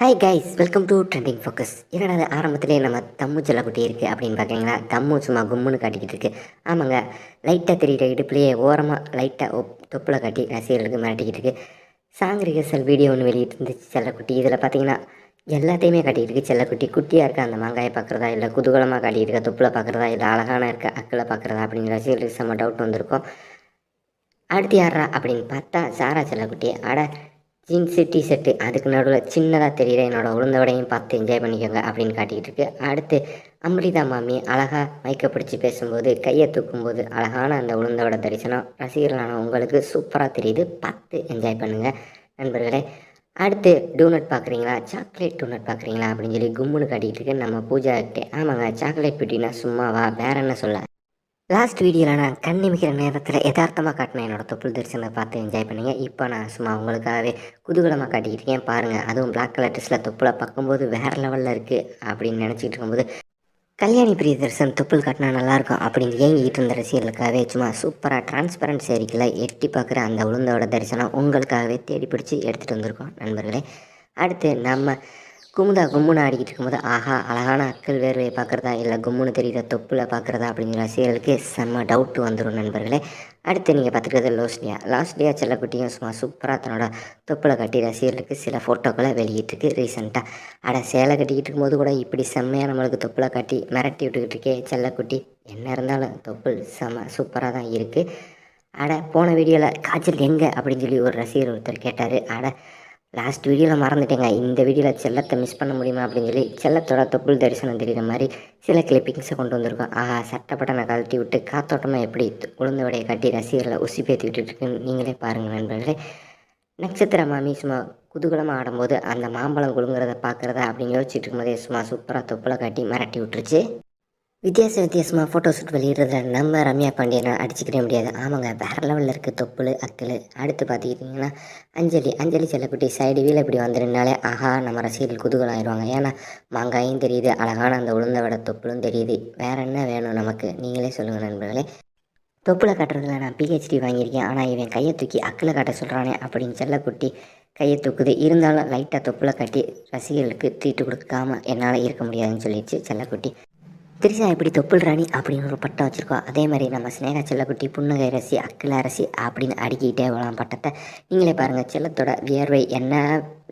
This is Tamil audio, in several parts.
Hi guys welcome to trending focus என்னடா ஆரம்பத்திலே நம்ம தம்மு செல்லக்குட்டி இருக்குது அப்படின்னு பார்க்குறீங்களா தம்மு சும்மா கும்முன்னு காட்டிக்கிட்டு இருக்குது ஆமாங்க லைட்டாக தெரியுற இடுப்புலேயே ஓரமாக லைட்டாக தொப்பில் காட்டி ரசிகர்களுக்கு மிரட்டிக்கிட்டு இருக்குது சாங் ரிஹர்சல் வீடியோ ஒன்று வெளியிட்டு இருந்துச்சு செல்லக்குட்டி. இதில் பார்த்தீங்கன்னா எல்லாத்தையுமே காட்டிக்கிட்டு இருக்குது செல்லக்குட்டி. குட்டியாக இருக்கா அந்த மாங்காயை பார்க்குறதா இல்லை குதூகலமாக காட்டிக்கிட்டு இருக்கா தொப்பில் பார்க்குறதா இல்லை அழகான இருக்க அக்கில் பார்க்குறதா அப்படிங்கிற ரசிகர்களுக்கு செம்ம டவுட் வந்திருக்கும். அடுத்து யாரா அப்படின்னு பார்த்தா சாரா செல்லக்குட்டி. அட ஜீன்ஸு டிஷர்ட்டு அதுக்கு நடுவில் சின்னதாக தெரியுற உளுந்த உளுந்தவடையும் பார்த்து என்ஜாய் பண்ணிக்கோங்க அப்படின்னு காட்டிக்கிட்டு இருக்கு. அடுத்து அம்ரிதா மாமி அழகாக மைக்கை பிடிச்சி பேசும்போது கையை தூக்கும்போது அழகான அந்த உளுந்தவடை தரிசனம் ரசிகர்களான உங்களுக்கு சூப்பராக தெரியுது. பார்த்து என்ஜாய் பண்ணுங்கள் நண்பர்களே. அடுத்து டூனட் பார்க்குறீங்களா? சாக்லேட் டூனட் பார்க்குறீங்களா? அப்படின்னு சொல்லி கும்முன்னு காட்டிக்கிட்டு இருக்கு நம்ம பூஜா கிட்டே ஆமாங்க சாக்லேட் பியூட்டினா சும்மாவா? வேற என்ன சொல்ல லாஸ்ட் வீடியோவில் நான் கண்ணிமிக்கிற நேரத்தில் யதார்த்தமாக காட்டினேன் என்னோட தொப்புள் தரிசனத்தை பார்த்து என்ஜாய் பண்ணுங்க. இப்போ நான் சும்மா உங்களுக்காகவே குதூகலமாக காட்டிக்கிட்டேன் இருக்கேன். பாருங்கள் அதுவும் பிளாக் கலர் ட்ரெஸ்ஸில் தொப்புளை பார்க்கும்போது வேறு லெவலில் இருக்குது அப்படின்னு நினச்சிட்டு இருக்கும்போது கல்யாணி பிரியதர்சன் தொப்புள் காட்டினா நல்லாயிருக்கும் அப்படின்னு ஏங்கிட்டு இருந்த ரசிகர்களுக்காகவே சும்மா சூப்பராக டிரான்ஸ்பரண்ட் சேரிக்கில் எட்டி பார்க்குற அந்த உளுந்தோட தரிசனம் உங்களுக்காகவே தேடி பிடிச்சி எடுத்துகிட்டு வந்திருக்கோம் நண்பர்களே. அடுத்து நம்ம குமுதா கும்முன்னு ஆடிக்கிட்டு இருக்கும்போது ஆஹா அழகான அக்கல் வேர்வையை பார்க்குறதா இல்லை கும்முன்னு தெரியுதா தொப்புல பார்க்குறதா அப்படிங்கிற ரசிகர்களுக்கு செம்ம டவுட் வந்துடும் நண்பர்களே. அடுத்து நீங்கள் பார்த்துக்கிறது லோஸ்லியா லாஸ்ட்லியா செல்லக்குட்டியும் சும்மா சூப்பராக தன்னோட தொப்புல கட்டி ரசிகர்களுக்கு சில ஃபோட்டோக்களை வெளியிட்டிருக்கு ரீசெண்டாக அட சேலை கட்டிக்கிட்டு இருக்கும்போது கூட இப்படி செம்மையாக நம்மளுக்கு தொப்புல காட்டி மிரட்டி விட்டுக்கிட்டு இருக்கே செல்லக்குட்டி. என்ன இருந்தாலும் தொப்புள் செம்ம சூப்பராக தான் இருக்குது அட போன வீடியோவில் காய்ச்சல் எங்கே? அப்படின்னு சொல்லி ஒரு ரசிகர் ஒருத்தர் கேட்டார். அட லாஸ்ட் வீடியோவில் மறந்துட்டேங்க. இந்த வீடியோவில் செல்லத்தை மிஸ் பண்ண முடியுமா அப்படின்னு சொல்லி செல்லத்தோட தொப்புள் தரிசனம் தெரிகிற மாதிரி சில கிளிப்பிங்ஸை கொண்டு வந்திருக்கோம். ஆஹா சட்டப்பட்டனை கழட்டி விட்டு காத்தோட்டமாக எப்படி உளுந்த வடையை கட்டி ரசிகர்களை உசி பேத்தி இருக்குன்னு நீங்களே பாருங்கள் நண்பர்களே. நட்சத்திர மாமி சும்மா குதூகலமாக ஆடும்போது அந்த மாம்பழம் குலுங்குறத பார்க்குறதா அப்படின்னு யோசிச்சுட்டு இருக்கும்போதே சும்மா சூப்பராக தொப்புளை காட்டி மிரட்டி விட்டுருச்சு. வித்தியாச வித்தியாசமாக ஃபோட்டோ ஷூட் வெளியிடுறதுல நம்ம ரம்யா பாண்டியனை அடிச்சுக்கிட முடியாது. ஆமாங்க வேறு லெவலில் இருக்குது தொப்புள் அக்கல். அடுத்து பார்த்துக்கிட்டிங்கன்னா அஞ்சலி. அஞ்சலி செல்லக்குட்டி சைடு வீல இப்படி வந்துருந்தாலே ஆஹா நம்ம ரசிகர்கள் குதூகலம் ஆயிடுவாங்க. ஏன்னா மாங்காயும் தெரியுது அழகான அந்த உளுந்த வடை தொப்புளும் தெரியுது. வேறு என்ன வேணும் நமக்கு? நீங்களே சொல்லுங்கள் நண்பர்களே. தொப்புளை கட்டுறதுல நான் பிஹெச்டி வாங்கியிருக்கேன். ஆனால் இவன் கையை தூக்கி அக்கில் கட்ட சொல்கிறானே அப்படின்னு செல்லக்குட்டி கையை தூக்குது. இருந்தாலும் லைட்டாக தொப்புளை கட்டி ரசிகர்களுக்கு தீட்டு கொடுக்காம என்னால் இருக்க முடியாதுன்னு சொல்லிடுச்சு செல்லக்குட்டி திரிசா எப்படி தொப்புள் ராணி அப்படின்னு ஒரு பட்டம் வச்சுருக்கோம் அதே மாதிரி நம்ம ஸ்னேகா செல்லக்குட்டி புன்னகை அரசி அக்கில் அரசி அப்படின்னு அடிக்கிட்டே வரலாம் பட்டத்தை. நீங்களே பாருங்கள் செல்லத்தோட வியர்வை என்ன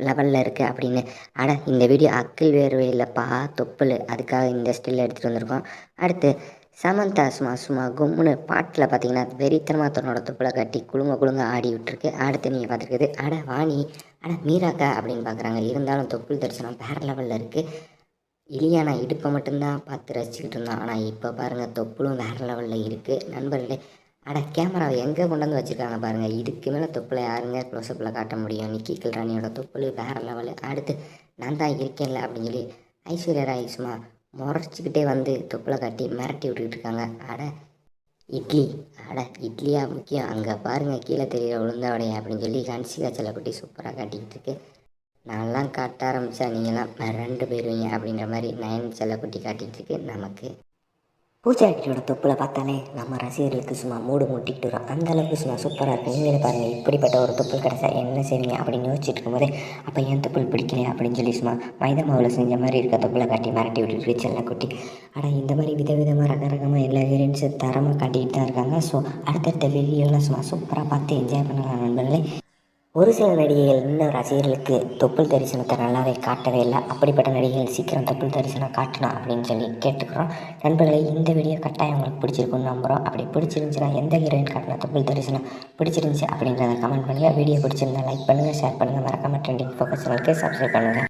லெவலில் இருக்குது அப்படின்னு. ஆனால் இந்த வீடியோ அக்கில் வியர்வை இல்லைப்பா தொப்புள். அதுக்காக இந்த ஸ்டில் எடுத்துகிட்டு வந்திருக்கோம். அடுத்து சமந்தா சும்மா சும்மா கும்முன்னு பாட்டில் பார்த்தீங்கன்னா வெறித்தனமாக தன்னோட தொப்புளை கட்டி குலுங்க குலுங்க ஆடி விட்டுருக்கு. அடுத்து நீங்கள் பார்த்துருக்குது அட வாணி. அட மீராக்கா அப்படின்னு பார்க்குறாங்க இருந்தாலும் தொப்புள் தரிசனம் வேறு லெவலில் இருக்குது இலியானா இடுப்பை மட்டும்தான் பார்த்து ரசிச்சுக்கிட்டு இருந்தோம் ஆனால் இப்போ பாருங்கள் தொப்புளும் வேறு லெவலில் இருக்குது நண்பர்களே அட கேமராவை எங்கே கொண்டு வந்து வச்சுருக்காங்க பாருங்கள் இதுக்கு மேலே தொப்புளை யாருங்க க்ளோஸ்அப்பில் காட்ட முடியும்? நிக்கி கில்ராணியோட தொப்புள் வேறு லெவலு அடுத்து நான் தான் இருக்கேன்ல அப்படின்னு சொல்லி ஐஸ்வர்யா ராய் சும்மா முறைச்சிக்கிட்டே வந்து தொப்புளை கட்டி மிரட்டி விட்டுக்கிட்டு இருக்காங்க. அட இட்லி. அட இட்லியா முக்கியம்? அங்கே பாருங்கள் கீழே தெரியிற உளுந்த வடையை அப்படின்னு சொல்லி கன்சிகா செல்லக்குட்டி சூப்பராக காட்டிக்கிட்டு இருக்கு. நான்லாம் காட்ட ஆரம்பித்தா நீங்களாம் ரெண்டு போயிடுவீங்க அப்படின்ற மாதிரி நயன் செல்லக்குட்டி காட்டிகிட்டு இருக்கு நமக்கு. பூஜாக்கியோட தொப்புல பார்த்தாலே நம்ம ரசிகர்களுக்கு சும்மா மூடு மூட்டிக்கிட்டு வரும். அந்த அளவுக்கு சும்மா சூப்பராக இருக்குது நீங்களே பாருங்கள் இப்படிப்பட்ட ஒரு தொப்புள் கிடச்சா என்ன செய்வீங்க அப்படின்னு யோசிச்சுட்டு இருக்கும்போதே அப்போ ஏன் தொப்புள் பிடிக்கலையா அப்படின்னு சொல்லி சும்மா மைதா மாவில் செஞ்ச மாதிரி இருக்க தொப்புளை காட்டி மிரட்டி விட்டுட்டு செல்லக்குட்டி ஆனால் இந்த மாதிரி விதவிதமாக ரக ரகமாக எல்லா வேரியன்ஸும் தரமாக காட்டிக்கிட்டு தான் இருக்காங்க. ஸோ அடுத்தடுத்த வீடியோலாம் சும்மா சூப்பராக பார்த்து என்ஜாய் பண்ணலாம் நண்பர்களே. ஒரு சில நடிகைகள் இன்னும் ரசிகர்களுக்கு தொப்புள் தரிசனத்தை நல்லாவே காட்டவே இல்லை. அப்படிப்பட்ட நடிகைகள் சீக்கிரம் தொப்புள் தரிசனம் காட்டணும் அப்படின்னு சொல்லி கேட்டுக்கிறோம். நண்பர்களே இந்த வீடியோ கட்டாயம் உங்களுக்கு பிடிச்சிருக்குன்னு நம்புகிறோம் அப்படி பிடிச்சிருந்துச்சுன்னா எந்த ஹீரோயின் காட்டின தொப்புள் தரிசனம் பிடிச்சிருந்துச்சு அப்படின்றத கமெண்ட் பண்ணுங்கள் வீடியோ பிடிச்சிருந்தா லைக் பண்ணுங்கள் ஷேர் பண்ணுங்கள் மறக்காம ட்ரெண்டிங் ஃபோக்கஸ் சேனலுக்கு சப்ஸ்கிரைப் பண்ணுங்கள்